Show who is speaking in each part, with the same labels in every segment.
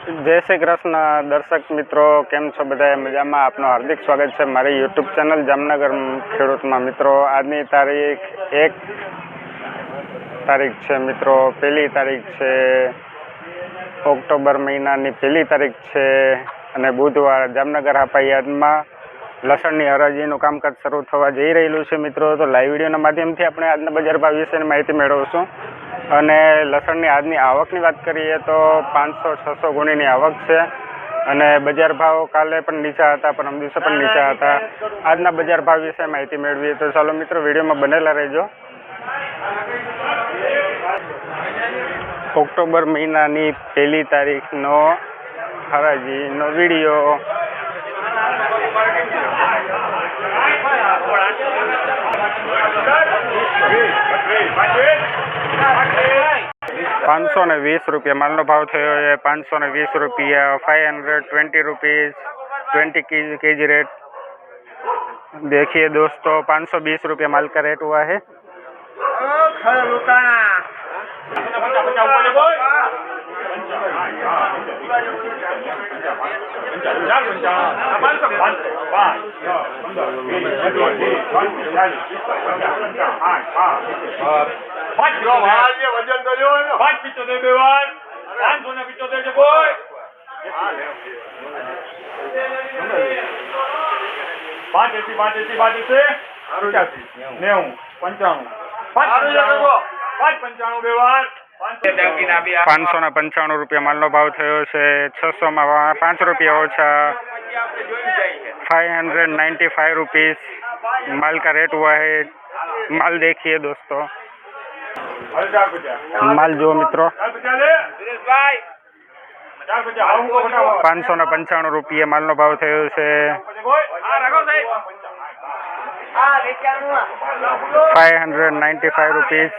Speaker 1: જય શ્રી કૃષ્ણ દર્શક મિત્રો કેમ છો બધા મજામાં આપનું હાર્દિક સ્વાગત છે મારી યુટ્યુબ ચેનલ જામનગર ખેડૂતમાં મિત્રો આજની તારીખ એક તારીખ છે મિત્રો પહેલી તારીખ છે ઓક્ટોબર મહિનાની પહેલી તારીખ છે અને બુધવાર જામનગર હાપાયાદમાં લસણની હરાજીનું કામકાજ શરૂ થવા જઈ રહેલું છે મિત્રો તો લાઈવ વિડીયોના માધ્યમથી આપણે આજના બજાર ભાવ વિશેની માહિતી મેળવશું અને લસણની આજની આવકની વાત કરીએ તો પાંચસો છસો ગુણીની આવક છે અને બજાર ભાવ કાલે પણ નીચા હતા પરમ દિવસે પણ નીચા હતા આજના બજાર ભાવ વિશે માહિતી મેળવીએ તો ચાલો મિત્રો વિડીયોમાં બનેલા રહેજો ઓક્ટોબર મહિનાની પહેલી તારીખનો હરાજીનો વિડીયો पाँच सौ ने वीस रुपये मालनो भाव थोड़े पाँच सौ ने वीस रुपया five hundred twenty rupees twenty K G rate देखिए दोस्तों पाँच सौ बीस रुपया माल का रेट हुआ है
Speaker 2: વજન કર્યો પાંચ પિત્તોતેર બે વાર પાંચસો ને પિત્તોતેર છે પાંચ એસી પાંચ એસી પાંચ એસી નેવું પંચાણું પાંચ પંચાણું બે વાર
Speaker 1: पांच सौ पंचाणु પંચાણું રૂપિયા માલનો ભાવ થયો છે છસોમાં पांच રૂપિયા ઓછા five hundred ninety five rupees माल का रेट हुआ है माल देखिए दोस्तों माल जो मित्रों पांच सौ
Speaker 2: पंचाणु रुपये नो भाव थयो
Speaker 1: five hundred ninety five
Speaker 2: five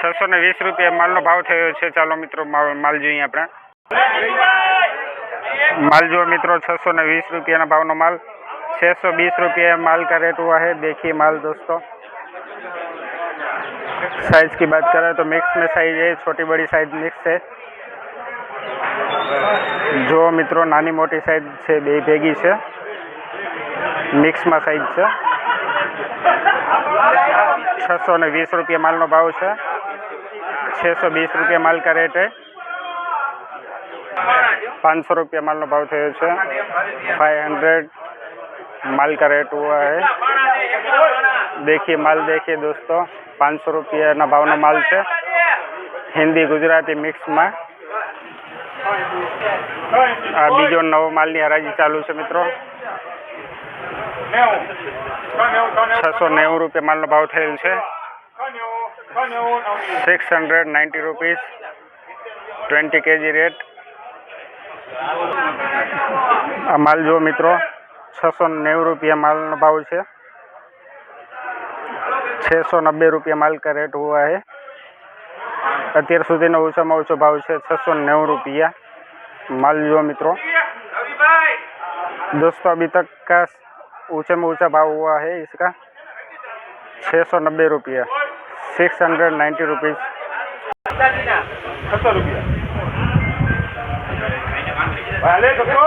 Speaker 1: छ सौ वीस रुपये माल ना भाव थोड़े चलो मित्रों माल जी अपने माल जो मित्रों छ वीस रुपये भाव ना माल छ सौ बीस रुपये माल का रेट हुआ है देखिए माल दोस्तों साइज की बात करें तो मिक्स में साइज है छोटी बड़ी साइज मिक्स है जो मित्रों नानी मोटी साइज से बे भेगी से मिक्स में साइज है छ वीस रुपये माल ना भाव है छः सौ बीस रुपया मल का रेट है पाँच सौ रुपया मल भाव थे फाइव हंड्रेड मल का रेट हुआ है देखिए मल देखिए दोस्तों पाँच सौ रुपया भाव ना माल से हिंदी गुजराती मिक्स में
Speaker 2: बीजो नव माल हराजी चालू
Speaker 1: है मित्रों छ सौ नेव रुपये माल
Speaker 2: भाव थे। Six hundred ninety
Speaker 1: rupees twenty K G rate आ माल जो मित्रों छ सौ છસો નેવું माल भाव है छ सौ नब्बे રૂપિયા माल का रेट हुआ है अत्यार सुधी में ओछा में ओछो भाव है छ सौ નેવું रुपया माल जो मित्रों दोस्तों अभी तक का ऊँचे में ऊँचा भाव हुआ है इसका छः सौ नब्बे रुपया सिक्स हंड्रेड नाइन्टी रुपीज़
Speaker 2: सत्तर रुपया पहले देखो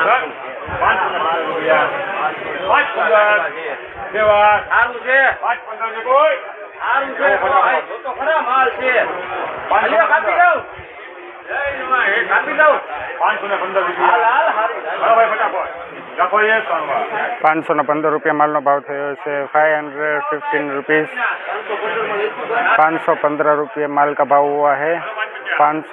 Speaker 2: ચાલ પાંચ પંદર પાંચસો ને પંદર રૂપિયા
Speaker 1: માલનો ભાવ થયો છે ફાઈવ હંડ્રેડ ફિફ્ટીન રૂપીઝ પાંચસો પંદર રૂપિયા માલ माल का भाव हुआ है
Speaker 2: पाँच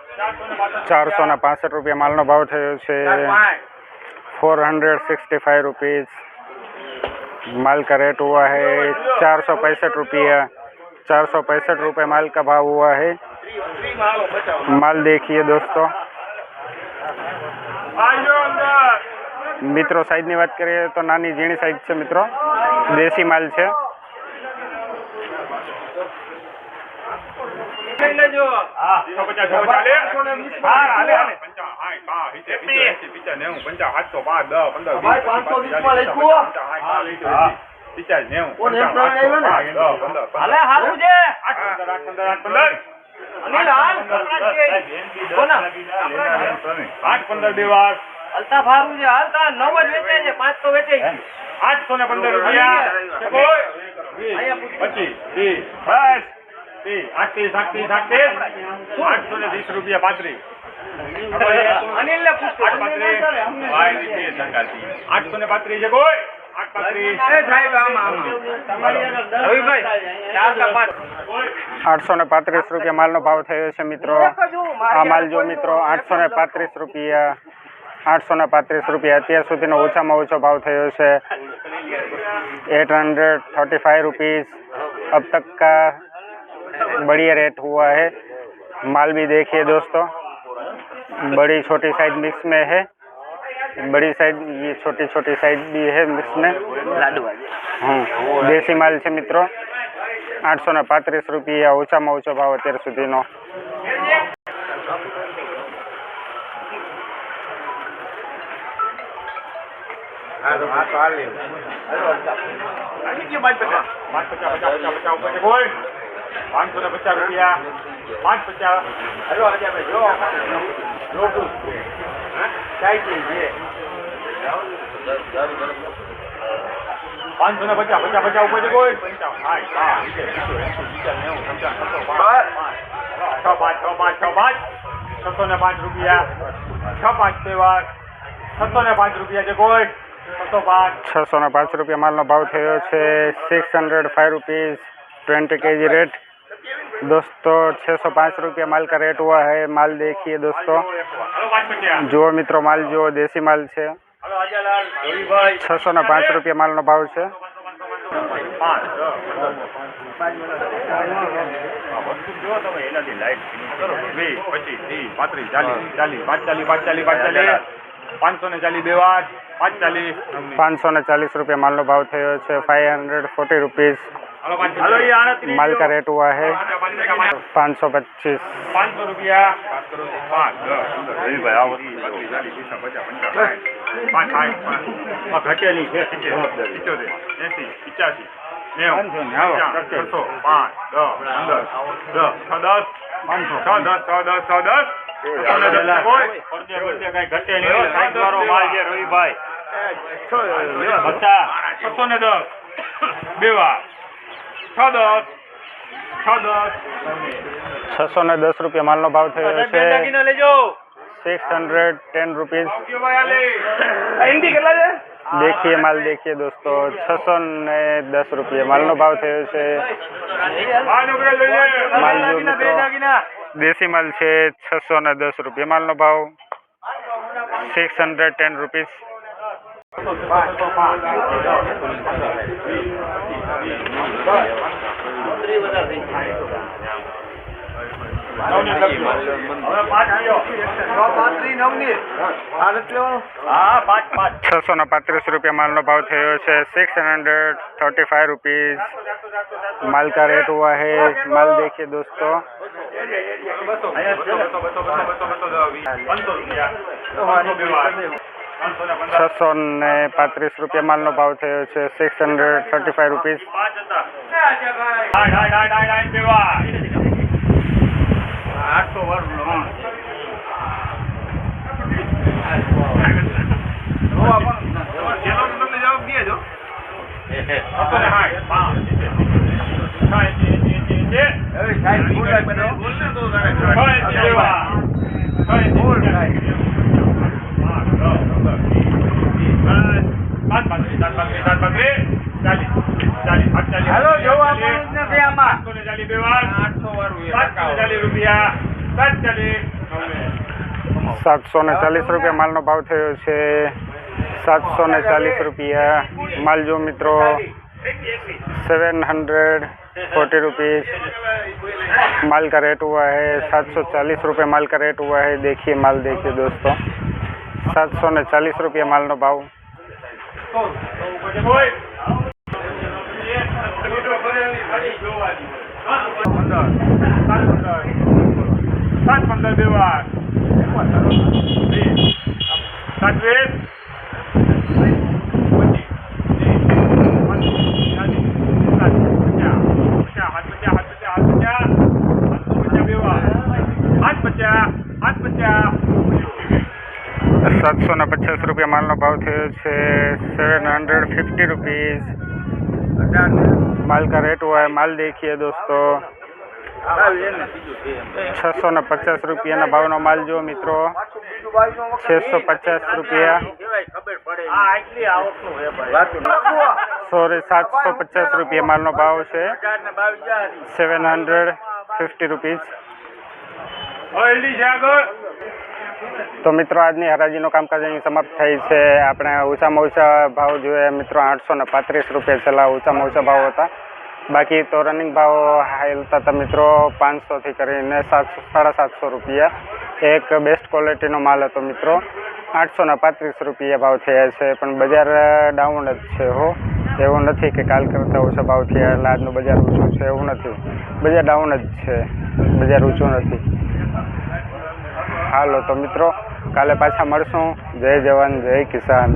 Speaker 2: ચારસો ને
Speaker 1: पांसठ रुपया माल ભાવ भाव थे four hundred sixty five rupees माल का रेट हुआ है चार सौ पैंसठ रुपया चार सौ पैंसठ रुपये माल का भाव हुआ है माल देखिए दोस्तों મિત્રો સાઈઝની વાત કરીએ તો નાની ઝીણી સાઈઝ છે મિત્રો દેશી માલ છે
Speaker 2: જો હા પચાસ સો પચાસ નેવું પંચાવન સાતસો બાર દસ પંદર
Speaker 3: પાંચસો હા લખ્યું
Speaker 2: નેવું
Speaker 4: હાલે હારું
Speaker 2: આઠ પંદર આઠ પંદર આઠ
Speaker 4: છે અલ્તા નવ જ વેચે છે વેચે
Speaker 2: આઠસો ને પંદર રૂપિયા પછી બસ આઠત્રીસ આઠસો ને વીસ રૂપિયા પાત્રી
Speaker 4: અનિલ
Speaker 2: પાંત્રીસ
Speaker 1: રૂપિયા માલનો ભાવ થયો છે મિત્રો આ માલ જો મિત્રો આઠસો ને પાંત્રીસ રૂપિયા આઠસો ને પાંત્રીસ રૂપિયા અત્યાર સુધીનો ઓછામાં ઓછો ભાવ થયો છે eight hundred thirty five rupees અબ તક કા बढ़िया रेट हुआ है माल भी देखिए दोस्तों बड़ी छोटी साइज मिक्स में है बड़ी साइज ये छोटी छोटी साइज भी है मिक्स में હમ દેશી માલ છે મિત્રો આઠસો ને बात રૂપિયા बात ઓછો बात અત્યાર बात
Speaker 2: હા તો પાંચસો ને પચાસ રૂપિયા પાંચ પચાસ હલો જો જોતું સાયકલ છે પાંચસો ને પચાસ પચાસ પચાસ ઉપર જગો પંચાવન હાય પાંચ છ પાંચ છ પાંચ છ પાંચ છસો ને પાંચ રૂપિયા છ પાંચ તહેવાર છસો ને પાંચ રૂપિયા છે કોઈ છસો પાંચ
Speaker 1: છસો ને પાંચ રૂપિયા માલનો ભાવ થયો છે six hundred five rupees twenty K G rate दोस्तों छः सौ पाँच रुपये माल का रेट हुआ है माल देखिए दोस्तों
Speaker 2: जो मित्रों माल जो देसी माल से छः सौ ना पाँच रुपये माल ना भाव से
Speaker 1: पाँच सौ चालीस रुपया माल ना भाव थोड़ा फाइव हंड्रेड फोर्टी रुपीज़ माल का रेट हुआ है पाँच सौ पच्चीस
Speaker 2: રવિભાઈ છસો ને દસ બેવા છસો ને દસ
Speaker 1: રૂપિયા માલનો ભાવ થયો છે સિક્સ
Speaker 4: હંડ્રેડ ટેન રૂપીઝ
Speaker 1: देखिए माल देखिए दोस्तों छः सौ ने दस रुपये माल नो भाव थे माल जो मित्रों देसी माल है छः
Speaker 2: सौ ने दस
Speaker 3: रुपये माल नो भाव सिक्स
Speaker 2: हंड्रेड टेन रुपीज
Speaker 1: છસો ને પાંત્રીસ રૂપિયા માલનો ભાવ થયો છે six hundred thirty five rupees माल का रेट हुआ है माल देखिए दोस्तों
Speaker 2: बसो बसो बसो बसो बसो बसो
Speaker 1: છસો ને પાંત્રીસ રૂપિયા માલનો ભાવ થયો છે six hundred thirty five
Speaker 2: rupees આઠસો વાળું सात सौ
Speaker 1: चालीस रुपया माल नो भाव ભાવ થયો છે चालीस रुपया ચાલીસ जो मित्रों सेवन हंड्रेड फोर्टी रुपीज़ माल का रेट हुआ है सात सौ चालीस रुपये माल का रेट हुआ है देखिए माल देखिए दोस्तों सात सौ ने चालीस रुपया
Speaker 2: माल नो भाव
Speaker 1: सात सौ पचास रुपया मान लो भाव थे सेवन हंड्रेड फिफ्टी रुपीज़ માલ કા રેટ હોય માલ દેખીએ દોસ્તો છસો ને પચાસ રૂપિયાના ભાવનો માલ જો મિત્રો છસો પચાસ રૂપિયા સોરી સાતસો પચાસ રૂપિયા માલનો ભાવ છે સેવન હંડ્રેડ ફિફ્ટી રૂપીઝ તો મિત્રો આજની હરાજીનું કામકાજ અહીં સમાપ્ત થઈ છે આપણે ઓછામાં ઓછા ભાવ જોઈએ મિત્રો આઠસો ને પાંત્રીસ રૂપિયા છેલ્લા ઓછામાં ઓછા ભાવ હતા બાકી તો રનિંગ ભાવ હાલતા હતા મિત્રો પાંચસોથી કરીને સાતસો સાડા સાતસો રૂપિયા એક બેસ્ટ ક્વોલિટીનો માલ હતો મિત્રો આઠસો ને પાંત્રીસ રૂપિયા ભાવ થયા છે પણ બજાર ડાઉન જ છે હો એવું નથી કે કાલ કરતાં ઓછા ભાવ થયા એટલે આજનું બજાર ઊંચું છે એવું નથી બજાર ડાઉન જ છે બજાર ઊંચું નથી હાલો તો મિત્રો કાલે પાછા મળશું જય જવાન જય કિસાન